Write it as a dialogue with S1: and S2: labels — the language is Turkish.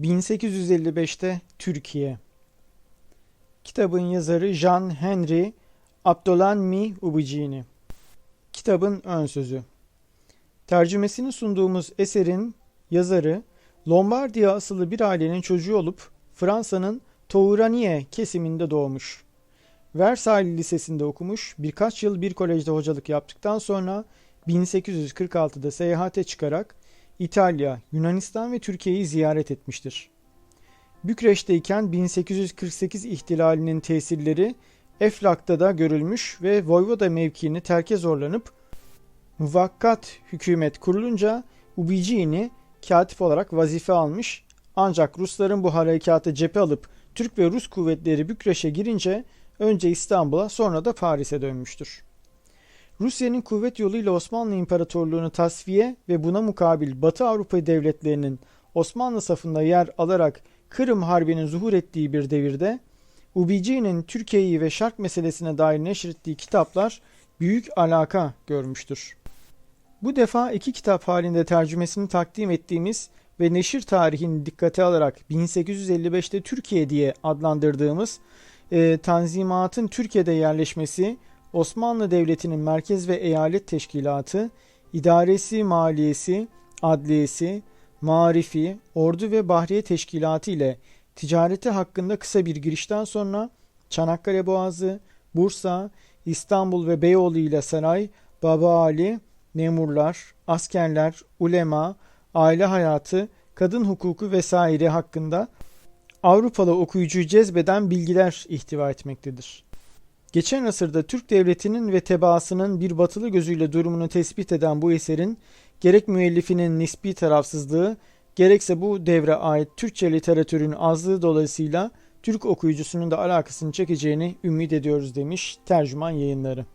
S1: 1855'te Türkiye. Kitabın yazarı Jean Henry Abdolami Ubicini. Kitabın ön sözü. Tercümesini sunduğumuz eserin yazarı Lombardiya asıllı bir ailenin çocuğu olup Fransa'nın Touranier kesiminde doğmuş. Versailles Lisesi'nde okumuş, birkaç yıl bir kolejde hocalık yaptıktan sonra 1846'da seyahate çıkarak İtalya, Yunanistan ve Türkiye'yi ziyaret etmiştir. Bükreş'teyken 1848 ihtilalinin tesirleri Eflak'ta da görülmüş ve Voyvoda mevkiini terke zorlanıp muvakkat hükümet kurulunca Ubicini katip olarak vazife almış ancak Rusların bu harekata cephe alıp Türk ve Rus kuvvetleri Bükreş'e girince önce İstanbul'a sonra da Paris'e dönmüştür. Rusya'nın kuvvet yoluyla Osmanlı İmparatorluğunu tasfiye ve buna mukabil Batı Avrupa devletlerinin Osmanlı safında yer alarak Kırım Harbi'nin zuhur ettiği bir devirde Ubici'nin Türkiye'yi ve Şark meselesine dair neşrettiği kitaplar büyük alaka görmüştür. Bu defa iki kitap halinde tercümesini takdim ettiğimiz ve neşir tarihini dikkate alarak 1855'te Türkiye diye adlandırdığımız e, Tanzimat'ın Türkiye'de yerleşmesi, Osmanlı Devleti'nin merkez ve eyalet teşkilatı, idaresi, maliyesi, adliyesi, marifi, ordu ve bahriye teşkilatı ile ticareti hakkında kısa bir girişten sonra Çanakkale Boğazı, Bursa, İstanbul ve Beyoğlu ile saray, Baba Ali, memurlar, askerler, ulema, aile hayatı, kadın hukuku vesaire hakkında Avrupalı okuyucuyu cezbeden bilgiler ihtiva etmektedir. Geçen asırda Türk devletinin ve tebaasının bir batılı gözüyle durumunu tespit eden bu eserin gerek müellifinin nispi tarafsızlığı gerekse bu devre ait Türkçe literatürün azlığı dolayısıyla Türk okuyucusunun da alakasını çekeceğini ümit ediyoruz demiş tercüman yayınları.